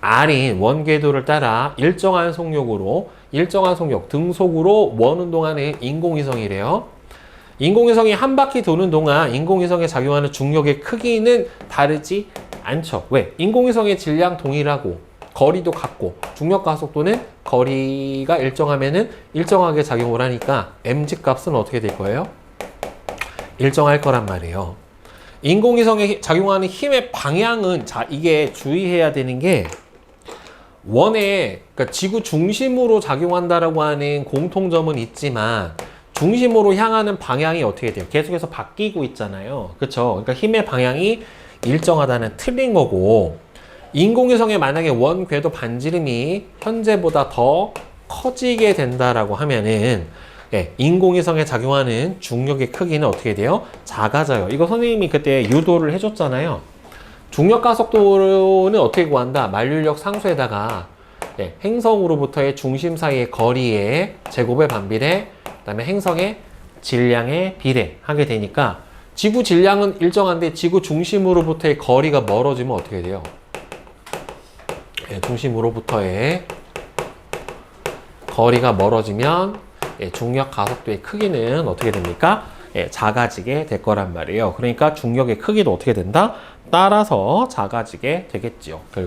R인 원 궤도를 따라 일정한 속력으로 일정한 속력 등속으로 원 운동하는 인공위성이래요. 인공위성이 한 바퀴 도는 동안 인공위성에 작용하는 중력의 크기는 다르지 않죠. 왜? 인공위성의 질량 동일하고 거리도 같고 중력 가속도는 거리가 일정하면은 일정하게 작용을 하니까 mg 값은 어떻게 될 거예요? 일정할 거란 말이에요. 인공위성에 작용하는 힘의 방향은 자 이게 주의해야 되는 게 원에 그러니까 지구 중심으로 작용한다라고 하는 공통점은 있지만 중심으로 향하는 방향이 어떻게 돼요? 계속해서 바뀌고 있잖아요. 그렇죠? 그러니까 힘의 방향이 일정하다는 틀린 거고 인공위성에 만약에 원 궤도 반지름이 현재보다 더 커지게 된다라고 하면은 예, 인공위성에 작용하는 중력의 크기는 어떻게 돼요? 작아져요. 이거 선생님이 그때 유도를 해줬잖아요. 중력 가속도는 어떻게 구한다? 만류력 상수에다가 예, 행성으로부터의 중심 사이의 거리의 제곱의 반비례, 그다음에 행성의 질량의 비례 하게 되니까 지구 질량은 일정한데 지구 중심으로부터의 거리가 멀어지면 어떻게 돼요? 예, 중심으로부터의 거리가 멀어지면 예, 중력 가속도의 크기는 어떻게 됩니까? 예, 작아지게 될 거란 말이에요. 그러니까 중력의 크기도 어떻게 된다? 따라서 작아지게 되겠지요.